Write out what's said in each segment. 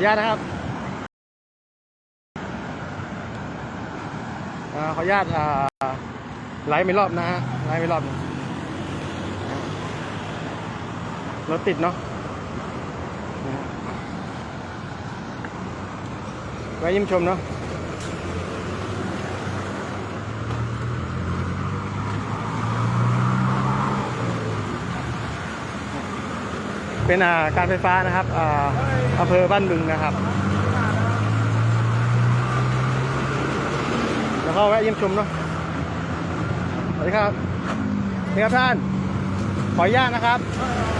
อนุญาตนะครับขออนุญาตไลฟ์ไม่รอบนะฮะไลฟ์ไม่รอบรถติดเนาะไว้ยิ้มชมเนาะ เป็นอ่าการไฟฟ้านะครับอ่าอำเภอบ้านบึงนะครับ แล้วก็แวะเยี่ยมชมเนาะสวัสดีครับนี่ครับท่าน ขออนุญาตนะครับ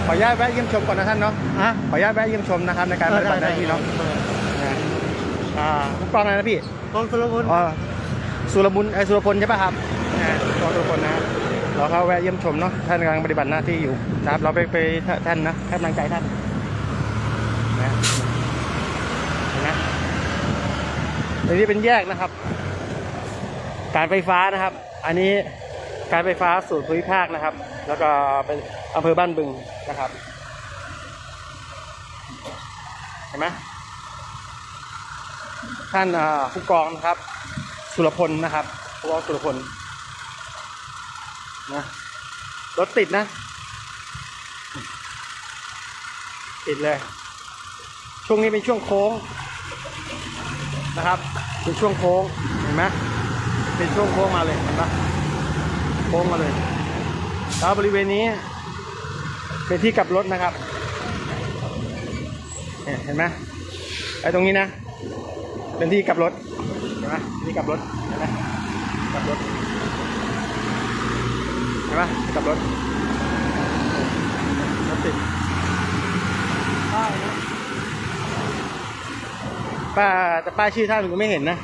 ขออนุญาตแวะเยี่ยมชมก่อนนะท่านเนาะฮะขออนุญาตแวะเยี่ยมชมนะครับในการปฏิบัติหน้าที่เนาะนะอ่าผู้กองอะไรนะพี่กองสุรพลอ๋อสุรบุญไอยสุรพลใช่ป่ะครับนะกองสุรพลนะ เราเข้าแวะเยี่ยมชมเนาะท่านกำลังปฏิบัติหน้าที่อยู่นะครับเราไปไปท่านนะให้กำลังใจท่านนะนไหมตรงนี้เป็นแยกนะครับ การไฟฟ้านะครับ อันนี้การไฟฟ้าส่วนภูมิภาคนะครับ แล้วก็เป็นอำเภอบ้านบึงนะครับเห็นไหมท่านผู้กองนะครับ สุรพลนะครับผู้กองสุรพล นะรถติดนะ ติดเลย ช่วงนี้เป็นช่วงโค้งนะครับ เป็นช่วงโค้งเห็นไหมเป็นช่วงโค้งมาเลยเห็นปะโค้งมาเลยแล้วบริเวณนี้ เป็นที่กลับรถนะครับเห็นไหมไอ้ตรงนี้นะ เป็นที่กลับรถเห็นไหมที่กลับรถเห็นไหมกลับรถ ห็นไหมที่กลับรถรถติดป้ายนะป้าแต่ป้ายชื่อท่านผมก็ไม่เห็นนะ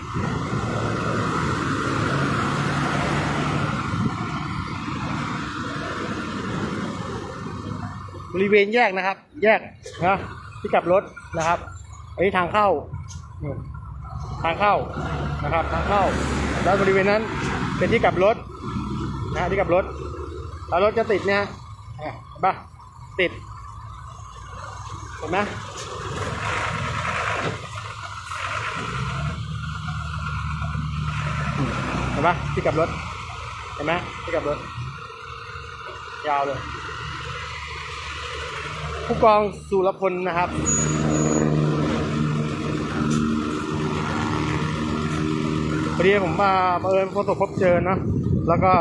บริเวณแยกนะครับ แยกนะที่กลับรถนะครับอันนี้ทางเข้านี่ทางเข้านะครับ ทางเข้า แล้วบริเวณนั้นเป็นที่กลับรถนะฮะที่กลับรถ แล้วรถจะติดเนี่ยฮะอะเห็นปะติด เห็นไหมเห็นปะที่กับรถ เห็นไหมที่กับรถ ยาวเลย ผู้กองสุรพลนะครับพอดีผมมาเอิญพบพบเจอเนาะแล้วก็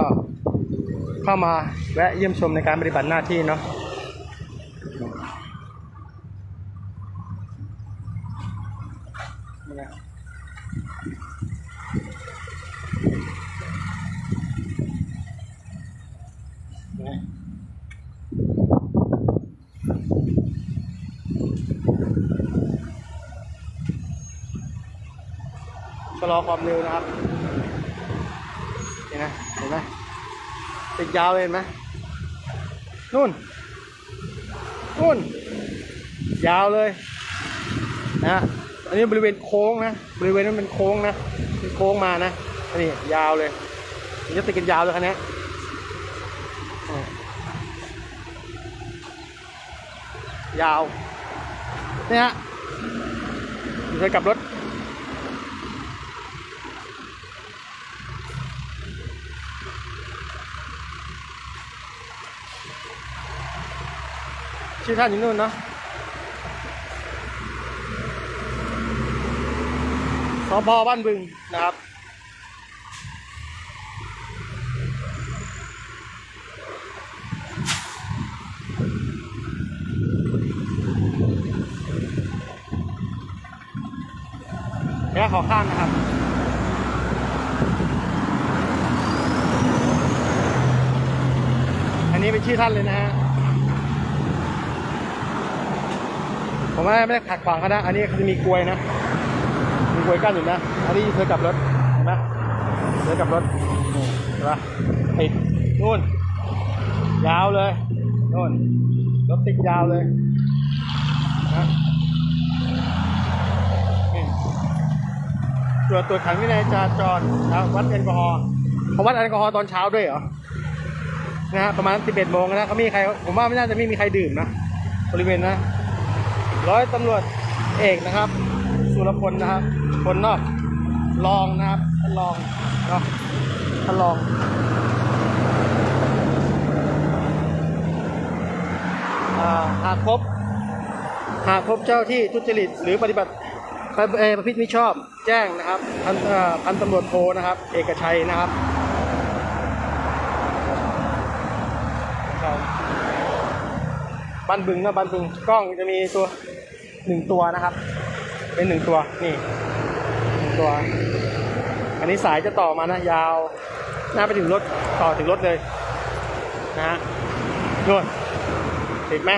เข้ามาแวะเยี่ยมชมในการปฏิบัติหน้าที่เนาะนี่นะนี่นะชะลอความเร็วนะครับ เห็นไหมเห็นไหม ติดยาวเลยเห็นไหมนู่นนู่น ยาวเลยนะอันนี้บริเวณโค้งนะ บริเวณนั้นเป็นโค้งนะเป็นโค้งมานะอันนี้ยาวเลยมันจะติดกันยาวเลยคันนี้ยาวเนี่ยฮะเคยกลับรถ ชื่อท่านอยู่นู่นเนาะสพบ้านบึงนะครับแค่ขอข้างนะครับอันนี้เป็นชื่อท่านเลยนะฮะ ผมว่าไม่ได้ขัดขวางเขานะ อันนี้เขาจะมีกลวยนะ มีกลวยกั้นอยู่นะ อันนี้เธอกลับรถ เห็นไหมเธอกลับรถเห็นปะติดนู่น ยาวเลยนู่น รถติดยาวเลยนะนี่ตรวจตรวจขันวินัยจราจรนะวัดแอลกอฮอล์เขาวัดแอลกอฮอล์ตอนเช้าด้วยเหรอ นะฮะประมาณ 11โมงนะเขามีใคร ผมว่าไม่น่าจะไม่มีใครดื่มนะ บริเวณนะ ร้อยตำรวจเอกนะครับ สุรพลนะครับคนนอกลองนะครับท่านลองเนาะท่านลองหากพบ หากพบเจ้าที่ทุจริตหรือปฏิบัติเอประพฤติมิชอบแจ้งนะครับพันพันตำรวจโทนะครับ เอกชัยนะครับครับบ้านบึงนะบ้านบึงกล้องจะมีตัว หนึ่งตัวนะครับ เป็นหนึ่งตัวนี่หนึ่งตัว อันนี้สายจะต่อมานะยาวหน้าไปถึงรถต่อถึงรถเลยนะฮะนู่นติดไหม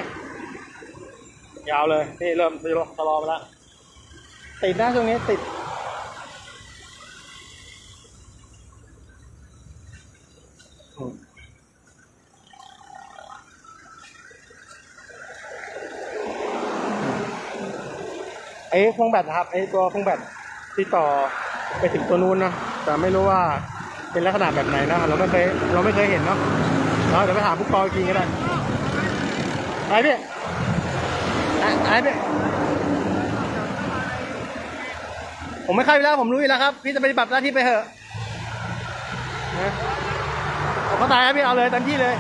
ยาวเลย นี่เริ่มทะลอทะลอมาแล้วติดนะช่วงนี้ติด ไอ้พวงแบตครับไอ้ตัวพวงแบตที่ต่อไปถึงตัวนู้นนะแต่ไม่รู้ว่าเป็นลักษณะแบบไหนนะเราไม่เคยเราไม่เคยเห็นเนาะเราเดี๋ยวไปถามผู้กองอีกทีก็ได้ไปพี่ไอ้ไอ้พี่ผมไม่เข้าอยู่แล้วผมรู้อยู่แล้วครับ พี่จะปฏิบัติหน้าที่ไปเถอะนะผมตายครับพี่เอาเลยเต็มที่เลย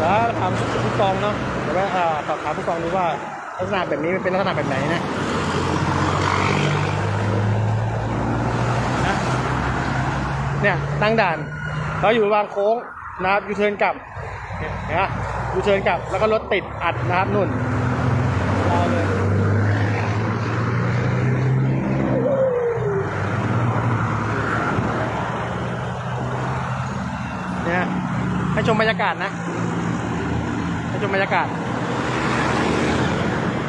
แล้วถามผู้กองเนาะ เดี๋ยวว่าสอบถามผู้กองดูว่าลักษณะแบบนี้มันเป็นลักษณะแบบไหนนะเนี่ยตั้งด่านเราอยู่วางโค้งนะครับยูเทิร์นกลับเนี่ยเห็นไหมยูเทิร์นกลับแล้วก็รถติดอัดนะครับนุ่นรอเลยเนี่ยให้ชมบรรยากาศนะ ชมบรรยากาศ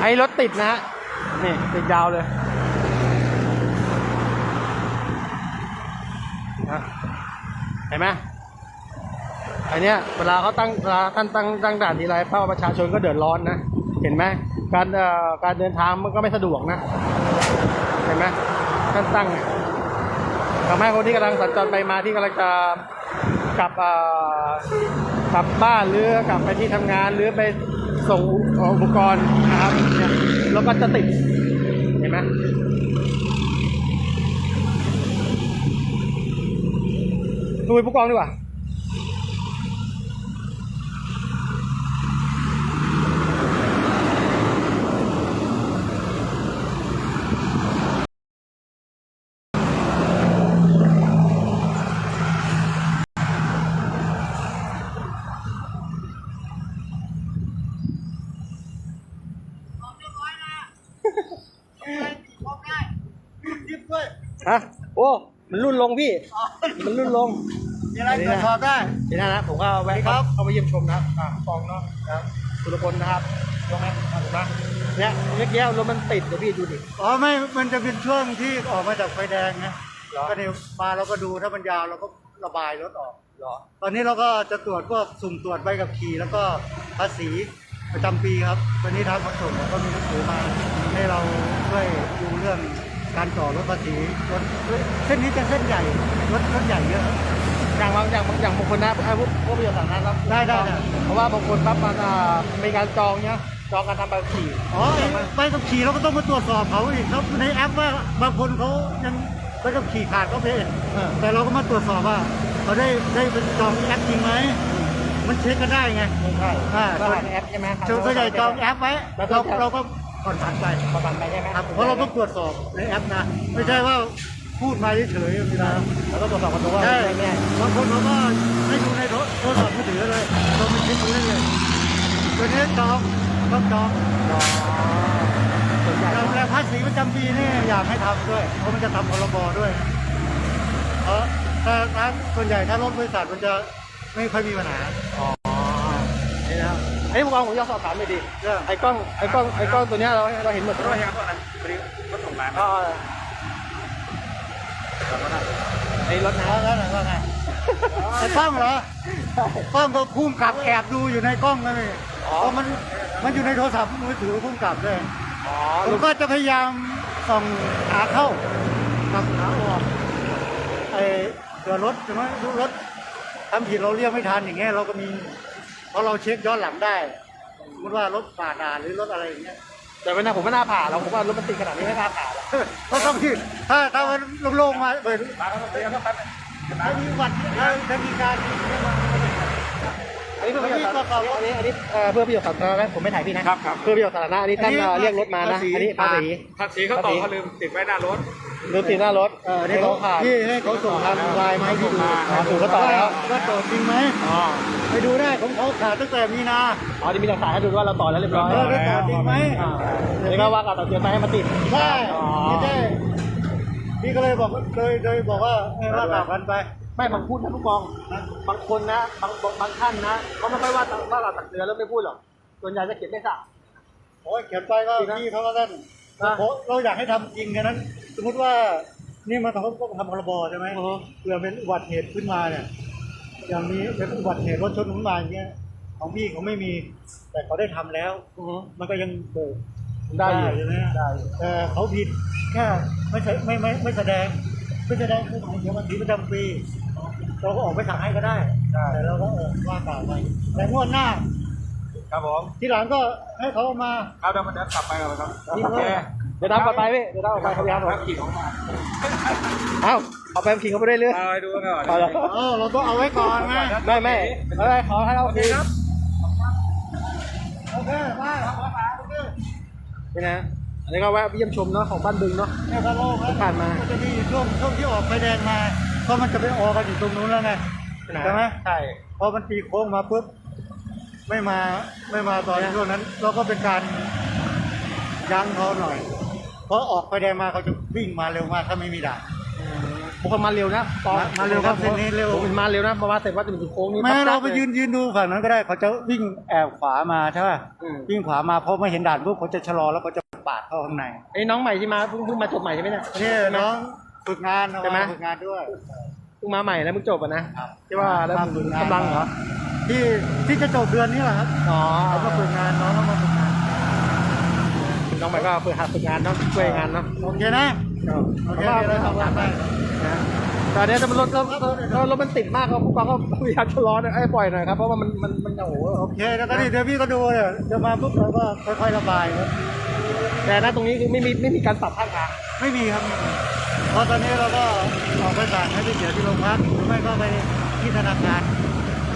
ไอ้รถติดนะฮะ นี่ ติดยาวเลยนะเห็นไหมอันเนี้ยเวลาเขาตั้งเวลาท่านตั้งตั้งด่านทีไรเป้าประชาชนก็เดือดร้อนนะ เห็นไหมการเอ่อการเดินทางมันก็ไม่สะดวกนะ เห็นไหมท่านตั้งเนี่ยทำให้คนที่กำลังสัญจรไปมาที่กำลังจะกลับเอ่อ กลับบ้านหรือกลับไปที่ทำงานหรือไปส่งอุปกรณ์นะครับเนี่ยแล้วก็จะติดเห็นไหมดูอุปกองดีกว่า โอ้ มันรุ่นลงพี่ มันรุ่นลง มีอะไรตรวจสอบได้นี่นะนะผมก็แวะครัเข้าบเข้ามาเยี่ยมชมนะครับอ่าฟองเนาะนะครับสุรพลนะครับลงไหมอ่าถูกไหมเนี่ยเมื่อกี้รถมันติดเดี๋ยวพี่ดูดิ อ๋อไม่ มันจะเป็นช่วงที่ออกมาจากไฟแดงนะเหรอ ก็เนี่ยมาเราก็ดูถ้ามันยาวเราก็ระบายรถออก เหรอ ตอนนี้เราก็จะตรวจพวกสุ่มตรวจใบขับขี่แล้วก็ภาษีประจำปีครับตอนนี้ทางขนส่งก็มีหนังสือมาให้เราช่วยดูเรื่อง การต่อรถภาษีรถเส้นนี้จะเส้นใหญ่รถรถใหญ่เยอะ อย่างบางอย่างบางอย่างบางคนนะไอ้พวกพวกประโยชน์สาธารณะรับได้ได้ได้ เพราะว่าบางคนปั๊บมันอ่ามีการจองเนี้ยจองการทำใบขับขี่อ๋อไอ้ใบขับขี่เราก็ต้องมาตรวจสอบเขาอีกครับในแอปว่าบางคนเขายังใบขับขี่ขาดก็เป็นเออแต่เราก็มาตรวจสอบว่าเขาได้ได้เป็นจองแอปจริงไหมมันเช็คกันได้ไงไม่ใช่อ่าก็หาในแอปใช่ไหมครับส่วนใหญ่จองแอปไว้เราเราก็ ผ่อนผันไปประกันไปใช่ไหมครับเพราะเราต้องตรวจสอบในแอปนะ ไม่ใช่ว่าพูดมาเฉยๆเวลาแล้วก็ตรวจสอบกันตัวว่าใช่ไม่แน่บางคนเขาก็ให้ดูในโทรศัพท์มือถือเลยเราไม่เช็คดูได้เลยตัวนี้จองต้องจองอ๋อส่วนใหญ่การแลภาษีประจำปีนี่อยากให้ทำด้วย เพราะมันจะทำพรบด้วยเพราะถ้าถ้าส่วนใหญ่ถ้ารถบริษัทมันจะไม่ค่อยมีปัญหาอ๋อนี่ นะครับไอ้พวกเราผมอยากสอบถามหน่อยดิเรื่อง ไอ้กล้องไอ้กล้องไอ้กล้องตัวเนี้ยเราเราเห็นหมดรถยังก็นั้นพอดีรถส่งมาอ๋อไอ้รถนะแล้วแล้วแล้วไงไอ้กล้องเหรอกล้องก็พุ่มกลับแอบดูอยู่ในกล้องนั่นเองเพราะมันมันอยู่ในโทรศัพท์มือถือพุ่มกลับด้วยอ๋อผมก็จะพยายามส่องขาเข้ากับขาออกไอ้ตัวรถใช่ไหมดูรถทำผิดเราเรียกไม่ทันอย่างเงี้ยเราก็มี เพราะเราเช็คย้อนหลังได้สมมติว่ารถฝ่าด่านหรือรถอะไรอย่างเงี้ยแต่วันนั้นผมไม่น่าผ่าเราผมว่ารถมันติดขนาดนี้ไม่น่าผ่าหรอกเพราะต้องที่ถ้าถ้ามันโล่งๆมาเปิดมาครับเดี๋ยวครับแป๊บนึงถ้ามีหวัดถ้าถ้ามีการอันนี้เพื่อประโยชน์สาธารณะอันนี้อันนี้เอ่อเพื่อประโยชน์สาธารณะผมไม่ถ่ายพี่นะครับครับเพื่อประโยชน์สาธารณะอันนี้ท่านเอ่อเรียกรถมานะอันนี้ภาษีภาษีเขาต่อเขาลืมติดไว้หน้ารถ ลืมติดหน้ารถเออนี่เขาผ่านที่ให้เขาส่งทางไลน์มาให้พี่ดูอ๋อถูกก็ต่อแล้ว ว่าต่อจริงไหมอ๋อไปดูได้ของเขาขาดตั้งแต่มีนาอ๋อที่มีหลักฐานให้ดูว่าเราต่อแล้วเรียบร้อยเออได้ต่อจริงไหมอ่าอันนี้ก็ว่าการต่อเตือนไปให้มาติด ใช่อ๋อ ไม่ใช่พี่ก็เลยบอกเลยเลยบอกว่าให้ว่ากล่าวกันไป ไม่บางพูดนะผู้กอง บางคนนะบางบางท่านนะเขาไม่ค่อยว่าว่าเราตักเตือนแล้วไม่พูดหรอกส่วนใหญ่จะเขียนไม่สักโอ้ยเขียนไปก็จริงนะพี่เขาก็เล่น นะโอ้เราอยากให้ทำจริงแค่นั้น สมมติว่านี่มันเขาก็ทำพรบใช่ไหมอือฮึ เผื่อเป็นอุบัติเหตุขึ้นมาเนี่ย อย่างนี้เป็นอุบัติเหตุรถชนขึ้นมาอย่างเงี้ยของพี่เขาไม่มี แต่เขาได้ทำแล้ว อือฮึ มันก็ยังเบิกได้อยู่ ใช่ไหมได้อยู่แต่เขาผิดแค่ไม่ใช่ไม่ไม่ไม่แสดง ไม่แสดงคือหมายถึงภาษีประจำปี เราก็ออกไปสั่งให้ก็ได้ แต่เราก็เออว่ากล่าวไปแต่งวดหน้า ครับผมทีหลังก็ให้เขาเอามาครับเดี๋ยวมันจะกลับไปกันครับนี่โอเคเดี๋ยวดำกลับไปพี่เดี๋ยวดำกลับไปครับพี่ครับผมครับขี่ของมาเอ้าเอาไปขี่เขาไปเรื่อยเอาไปดูกันก่อนๆเอาละเออเราต้องเอาไว้ก่อนไงไม่ไม่ไม่ไม่ขอให้เราโอเคขี่ครับโอเคได้ครับโอเคนี่นะอันนี้ก็แวะเยี่ยมชมเนาะของบ้านบึงเนาะเนี่ยถ้าโล่งแล้วผ่านมาจะมีช่วงช่วงที่ออกไฟแดงมาเพราะมันจะไปออกกันอยู่ตรงนู้นแล้วไงใช่ไหมใช่พอมันตีโค้งมาปุ๊บ ไม่มาไม่มาตอนช่วงนั้น เราก็เป็นการยั้งเขาหน่อย เพราะออกไฟแดงมาเขาจะวิ่งมาเร็วมากถ้าไม่มีด่าน บางคนมาเร็วนะตอนมามาเร็วครับเส้นนี้เร็ว ผมห็นมาเร็วนะมาเสร็จว่าจะถึงโค้งนี้แม้เราปั๊บไปยืนยืนดูฝั่งนั้นก็ได้เขาจะวิ่งแอบขวามาใช่ป่ะอืมวิ่งขวามาเพราะไม่เห็นด่านปุ๊บเขาจะชะลอแล้วเขาจะปาดเข้าข้างในไอ้น้องใหม่ที่มาเพิ่งเพิ่งมาจบใหม่ใช่ไหมเนี่ยนี่น้องฝึกงานใช่ไหมฝึกงานด้วยเพิ่งมาใหม่แล้วเพิ่งจบอะนะที่ว่าแล้วมาฝึกงานกำลังเหรอ ที่ที่จะจบเดือนนี้แหละครับอ๋อเขามาฝึกงานน้องเขามาฝึกงานน้องใหม่ก็ฝึกหัดฝึกงานเนาะช่วยงานเนาะโอเคนะโอเคเพราะว่าเดี๋ยวเราทำงานไปนะตอนนี้ถ้ามันรถรถรถรถมันติดมากก็ผู้กองก็พยายามชะลอหน่อยไอ้ปล่อยหน่อยครับเพราะว่ามันมันมันโอ้โหโอเคแล้วก็นี่เดี๋ยวพี่ก็ดูเนี่ยเดี๋ยวมาปุ๊บเราก็ค่อยๆระบายครับแต่นะตรงนี้คือไม่มีไม่มีการปรับข้างทางไม่มีครับไม่มีเพราะตอนนี้เราก็ออกไปสั่งให้ไปเสียที่โรงพักหรือไม่ก็ไปที่ธนาคาร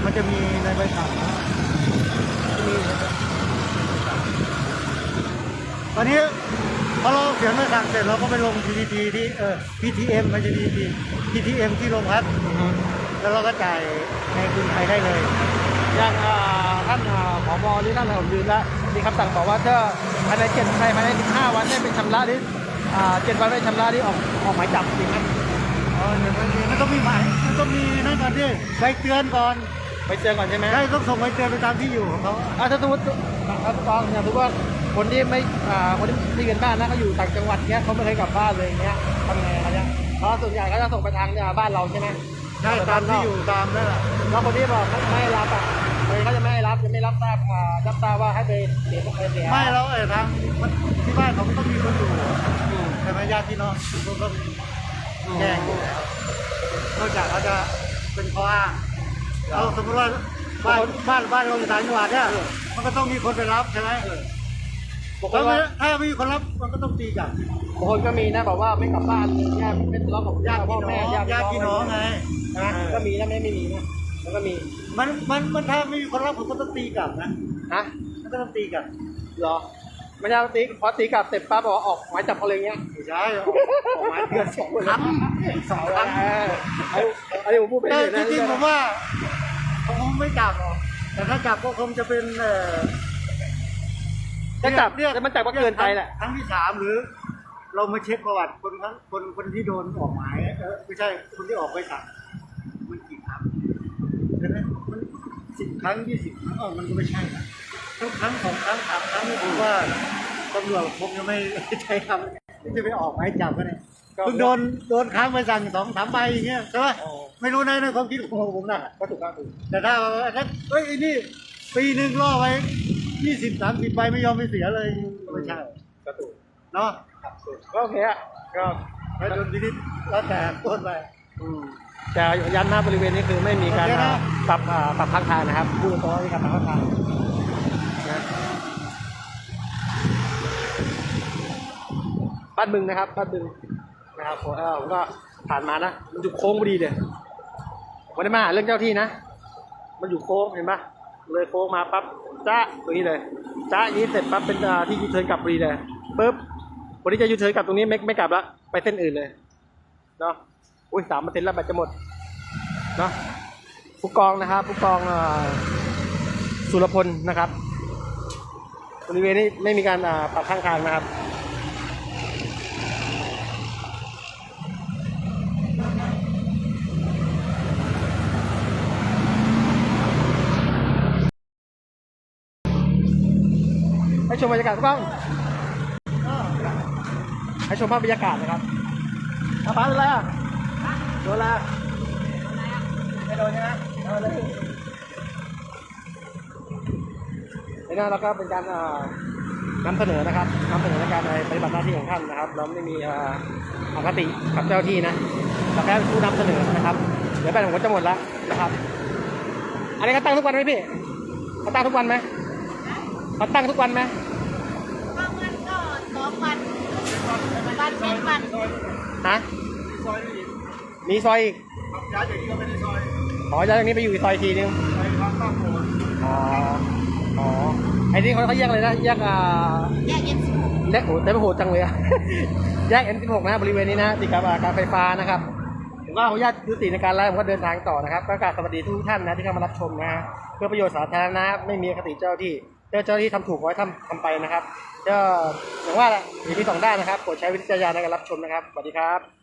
มันจะมีในใบสั่งมีตอนนี้พอเราเขียนใบสั่งเสร็จเราก็ไปลง PTT ที่เออ PTM ไม่ใช่ PTT PTM ที่โรงพักแล้วเราก็จ่ายในกรุงไทยได้เลยอย่างอ่าท่านอ่าผบหรือท่านอะไรผมลืมแล้วมีคำสั่งบอกว่าถ้าภายในเจ็ดภายในสิบห้าวันได้เป็นชำระหรืออ่าเจ็ดวันไม่ชำระที่ออกออกหมายจับจริงไหมอ๋อเดี๋ยวมันต้องมีหมายมันต้องมีนั่นก่อนดิใบเตือนก่อน ไปเจอก่อนใช่ไหมได้ต้องส่งใบเตือนไปตามที่อยู่ของเขาอ่าถ้าสมมติถ้าผู้กองเนี่ยถือว่าคนที่ไม่อ่าคนที่ที่เงินบ้านนะเขาอยู่ต่างจังหวัดเนี้ยเขาไม่เคยกลับบ้านเลยอย่างเงี้ยทำไงเขาเนี่ยเพราะส่วนใหญ่เขาจะส่งไปทางเนี่ยบ้านเราใช่ไหมใช่ตามที่อยู่ตามนั่นแหละแล้วคนที่บอกไม่ไม่ให้รับอะเลยเขาจะไม่ให้รับจะไม่รับทราบอ่ารับทราบว่าให้ไปเสียไปเสียไม่แล้วไอ้ทางมันที่บ้านเขาก็ต้องมีคนอยู่อืมใช่ไหมญาติพี่น้องเขาก็แจ้งอยู่แล้วนอกจากเขาจะเป็นข้ออ้าง เอาสมมติว่าบ้านบ้านบ้านเราอยู่ต่างจังหวัดเนี่ยมันก็ต้องมีคนไปรับใช่ไหมบางคถ้านไม่ว่าถ้าไม่มีคนรับมันก็ต้องตีกลับบางคนก็มีนะบอกว่าไม่กลับบ้านญาติไม่ทะเลาะกับญาติพ่อพี่น้แม่องญาติพี่น้องไงนะก็มีนะไม่ไม่มีนะมันก็มีมันมันมันถ้าไม่มีคนรับผมก็ต้องตีกลับนะฮะมันก็ต้องตีกลับเหรอ ไม่ใช่ตีพอตีกลับเสร็จปั๊บบอกว่าออกหมายจับเขาเลยเงี้ยไม่ใช่ออกออกหมายเตือนสองครั้งสองครั้งเออเอาอันนี้ผมพูดไปแต่เรื่อยจนะริงๆผมว่าเขาคงไม่จับหรอกแต่ถ้าจับก็คงจะเป็นเอ่อจะจับเรียกแต่มันจับก็เกินไปแหละ ครั้งที่สามหรือ เรามาเช็คประวัติคนครั้งคนคนที่โดนออกหมายเออไม่ใช่คนที่ออกไปสั่งมันกี่ครั้งใช่ไหมมันสิบครั้งยี่สิบครั้งเออมันก็ไม่ใช่นะ ทุกครั้งสองครั้งสามครั้งนี่ผมว่าตำรวจคงจะไม่ใช้คำที่จะไปออกหมายจับกันเนี่ยเพิ่งโดนโดนค้างไปสั่งสองสามใบอย่างเงี้ยใช่ไหมไม่รู้นะในความคิดของผมนะก็ถูกก็ถูกแต่ถ้าถ้าเฮ้ยไอ้นี่ปีหนึ่งล่อไว้ยี่สิบสามสิบใบไม่ยอมไปเสียเลยไม่ใช่ก็ถูกเนาะก็โอเคอะก็แล้วโดนพินิจแล้วแต่ต้นไปอืมแต่ยันหน้าบริเวณนี้คือไม่มีการโอเคนะปรับอ่าปรับข้างทางนะครับพูดตรงๆว่ามีการปรับข้างทางนะ บ้านบึงนะครับบ้านบึงนะครับผมเออผมก็ผ่านมานะมันอยู่โค้งพอดีเลยวันนี้มาหาเรื่องเจ้าที่นะ มันอยู่โค้งเห็นปะเลยโค้งมาปั๊บจ้าตรงนี้เลยจ้าอย่างนี้เสร็จปั๊บเป็นที่ยูเทิร์นกลับพอดีเลยปุ๊บวันนี้จะยูเทิร์นกลับตรงนี้ไม่ไม่กลับละไปเส้นอื่นเลยเนาะอุ้ยสามเปอร์เซ็นต์แล้วแบตจะหมดเนาะผู้กองนะครับผู้กองสุรพลนะครับบริเวณนี้ไม่มีการปรับข้างทางนะครับ ให้ชมบรรยากาศกล้องให้ชมภาพบรรยากาศนะครับอาป้าเป็นไรอะโดนอะไรอะไม่โดนใช่ไหมเอาเลยไอ้นั่นเราก็เป็นการนำเสนอนะครับนำเสนอในการปฏิบัติหน้าที่ของท่านนะครับ เราไม่มีอาคติกับเจ้าที่นะเราแค่ผู้นำเสนอนะครับ เดี๋ยวแบตผมก็จะหมดแล้วนะครับ อันนี้เขาตั้งทุกวันไหมพี่เขาตั้งทุกวันไหมเขาตั้งทุกวันไหม บางวันก็สองวัน วันเป็นวันฮะซอยนี้มีซอยอีกย้ายจากนี้ก็ไม่ได้ซอยอ๋อจากนี้ไปอยู่อีกซอยอีกทีนึงไปทางตั้งโพนอ๋ออ๋อไอ้นี่เขาเขาแยกเลยนะแยกอ่าแยกเย็นสูงแยกโอ้แต่ไม่โหดจังเลยอะ แยก M16 นะบริเวณนี้นะติดกับอ่าการไฟฟ้านะครับผมก็ขออนุญาตยุติในการไลฟ์ผมก็เดินทางต่อนะครับก็กราบสวัสดีทุกท่านนะที่เข้ามารับชมนะฮะเพื่อประโยชน์สาธารณะไม่มีอคติเจ้าที่ เจ้าเจ้าที่ทำถูกไว้ทำทำไปนะครับก็อย่างว่าแหละมีที่สองด้านนะครับโปรดใช้วิจารณญาณในการรับชมนะครับสวัสดีครับ